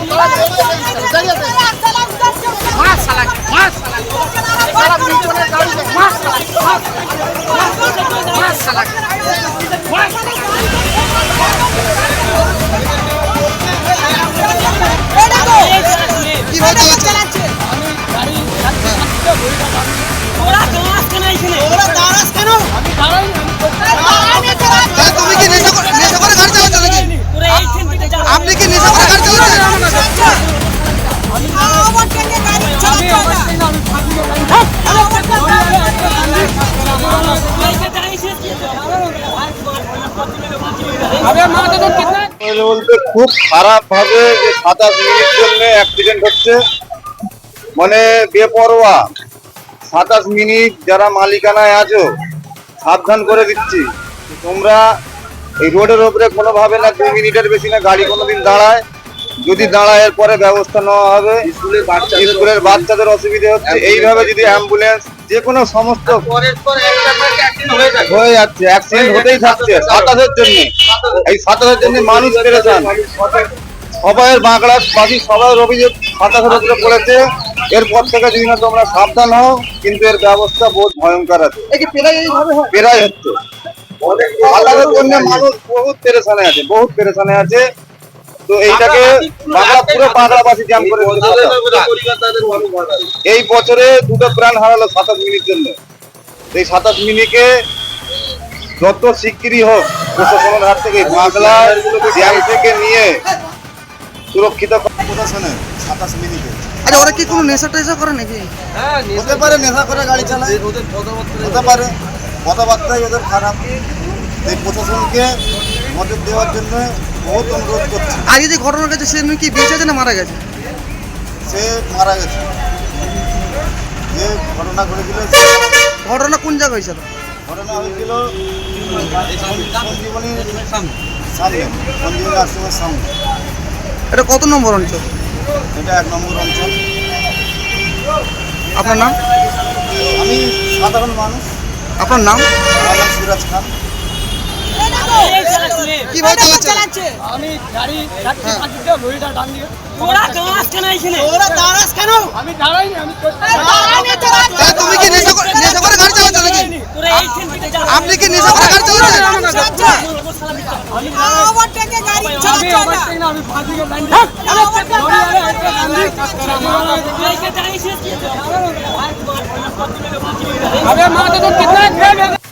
কীভাবে খুব খারাপ ভাবে যে সাতাশ মিনিট জন্য অ্যাক্সিডেন্ট হচ্ছে। মানে বেপরোয়া। সাতাশ মিনিট যারা মালিকানায় আছো, সাবধান করে দিচ্ছি। তোমরা এই রোডের ওপরে কোনোভাবে না দুই মিনিটের বেশি না গাড়ি কোনোদিন দাঁড়ায়। যদি দাঁড়ায় এর পরে ব্যবস্থা নেওয়া হবে। স্কুলের বাচ্চাদের স্কুলের বাচ্চাদের অসুবিধা হচ্ছে। এইভাবে যদি অ্যাম্বুলেন্স যে কোনো সমস্ত হয়ে যাচ্ছে। অ্যাক্সিডেন্ট হতেই থাকছে। সাতাশের জন্য। এই সাতাশের জন্য মানুষ পেরেছেন সবাইয়ের বাঁকড়া বাকি সবাইয়ের অভিযোগ সাতাশের উপরে পড়েছে। এরপর থেকে যদি না তোমরা সাবধান হও কিন্তু এর ব্যবস্থা বহুত ভয়ঙ্কর আছে। পেরাই হচ্ছে। সাতাশের জন্য মানুষ বহুত পেরেশানে আছে বহুত পেরেশানে আছে। তো এইটাকে বাংলা পুরো বাংলাবাসী জ্যাম করে এই বছরে দুটো প্রাণ হারালো সাতাশ মিনিট জন্য। এই সাতাশ মিনিটে যত শিগগিরই হোক প্রশাসনের হাত থেকে বাংলা জ্যাম থেকে নিয়ে সুরক্ষিত প্রশাসনে সাতাশ মিনিটে। আচ্ছা ওরা কি কোনো নেশা টেশা করে নাকি? হতে পারে নেশা করে গাড়ি চালায়। হতে পারে কথাবার্তাই ওদের খারাপ। এই প্রশাসনকে নজর দেওয়ার জন্য বহুত অনুরোধ করছে। আগে যে ঘটনা গেছে সে কি বেঁচে আছে না মারা গেছে? সে মারা গেছে। যে ঘটনা ঘটেছিল ঘটনা কোন জায়গায় হয়েছিল? ঘটনা হয়েছিল সঞ্জীবনী সামনে সঞ্জীবনী আশ্রমের সামনে। এটা কত নম্বর অঞ্চল? এটা এক নম্বর অঞ্চল। আপনার নাম? আমি সাধারণ মানুষ। আপনার নাম? সিরাজ খান। কিভাবে চালাচ্ছে আমি গাড়ি যাচ্ছি পাঁচ দিকে লরিটা ডান দিকে ওরা দাঁড়াস কেন এখানে ওরা দাঁড়াস কেন আমি দাঁড়াইনি আমি হ্যাঁ, তুমি কি নেশা করে নেশা করে গাড়ি চালাচ্ছ নাকি তোরা এইখান থেকে যা আপনি কি নেশা করে গাড়ি চালাচ্ছেন আমি আমার থেকে না আমি পাঁচ দিকে লাইন এইখানে দাঁড়িয়েছিস কি? अबे माँ तो तुम कितना खेल